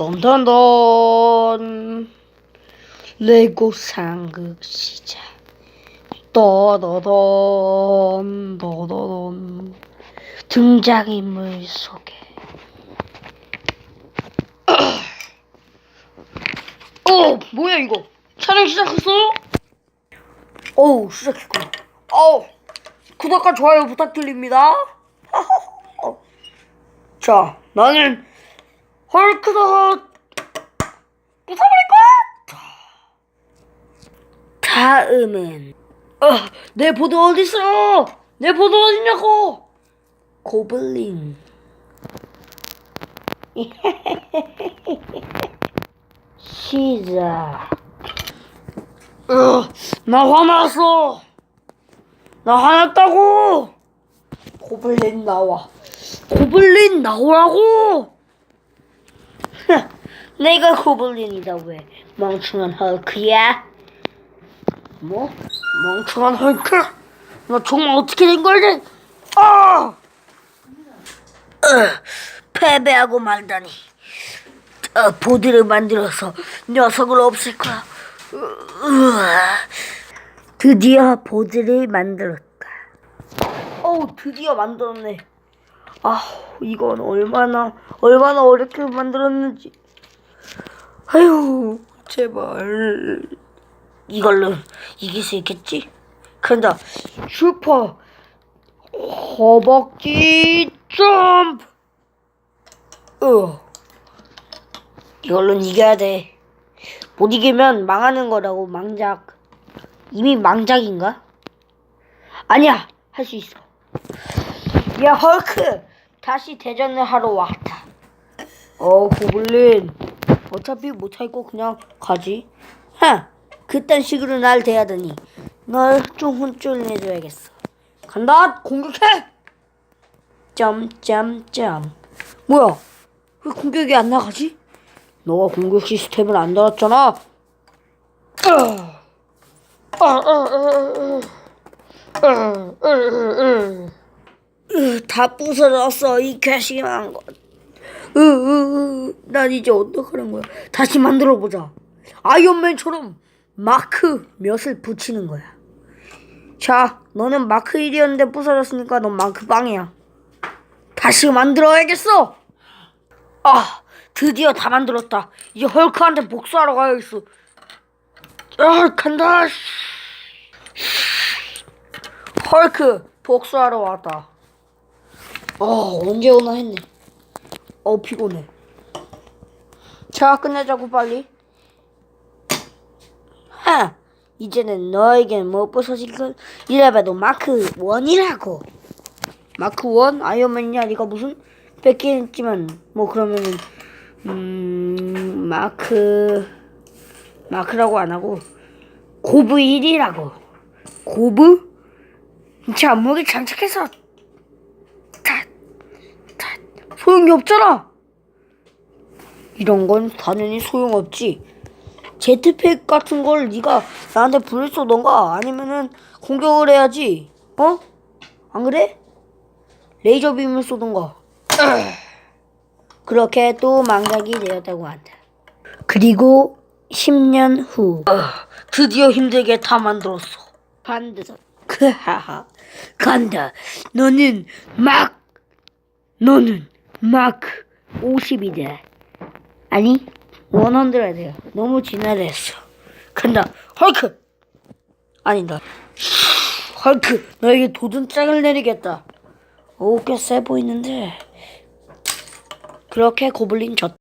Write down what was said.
던던던 레고 상극 시작 떠더던 떠더던 등장인물 소개. 어 뭐야 이거? 촬영 시작했어요? 어우 시작했구나. 어우 구독과 좋아요 부탁드립니다. 자 나는 헐크다 부숴버릴 거야? 다음은. 어, 내 보드 어딨어 내 보드 어딨냐고? 고블린. 시작. 어, 나 화났어. 나 화났다고. 고블린 나와. 고블린 나오라고 내가 고블린이다 왜? 멍청한 헐크야? 뭐? 멍청한 헐크? 너 정말 어떻게 된 거지 아 어, 패배하고 말다니. 어, 보드를 만들어서 녀석을 없앨 거야. 으아. 드디어 보드를 만들었다. 어우 드디어 만들었네. 아 이건 얼마나 얼마나 어렵게 만들었는지 아유 제발. 이걸로 이길 수 있겠지? 간다. 슈퍼 허벅지 점프! 어. 이걸로는 이겨야 돼 못 이기면 망하는 거라고 망작. 이미 망작인가? 아니야 할 수 있어. 야 헐크! 다시 대전을 하러 왔다. 어 고블린 어차피 못할 거 그냥 가지. 하 그딴 식으로 날 대하더니 널 좀 혼쭐 내줘야겠어. 간다 공격해! 점점점. 뭐야? 왜 공격이 안 나가지? 너가 공격 시스템을 안 달았잖아. 다 부서졌어 이 괘씸한 것. 으, 으, 으, 난 이제 어떡하는 거야? 다시 만들어 보자. 아이언맨처럼 마크 몇을 붙이는 거야. 자, 너는 마크 1이었는데 부서졌으니까 넌 마크 빵이야. 다시 만들어야겠어. 아, 드디어 다 만들었다. 이제 헐크한테 복수하러 가야겠어. 아, 간다. 헐크 복수하러 왔다. 어 언제 오나 했네. 어 피곤해. 자 끝내자고 빨리. 하 이제는 너에겐 못 부서질 걸 이래봐도 마크 원이라고. 마크 원 아이언맨이야 네가 무슨 뺏긴 했지만 뭐 그러면은 음 마크 마크라고 안 하고 고브 1이라고 고브 제 안목에 장착해서 다, 다 소용이 없잖아. 이런 건 당연히 소용없지. 제트팩 같은 걸 네가 나한테 불을 쏘던가 아니면은 공격을 해야지. 어? 안 그래? 레이저 빔을 쏘던가. 그렇게 또 망각이 되었다고 한다. 그리고 10년 후 드디어 힘들게 다 만들었어. 반드시 크하하 간다. 너는 막 너는 마크 50이다. 아니 100야. 너무 지나랬어. 간다. 헐크. 아니다. 헐크 너에게 도전장을 내리겠다. 오, 꽤세 보이는데. 그렇게 고블린 졌다.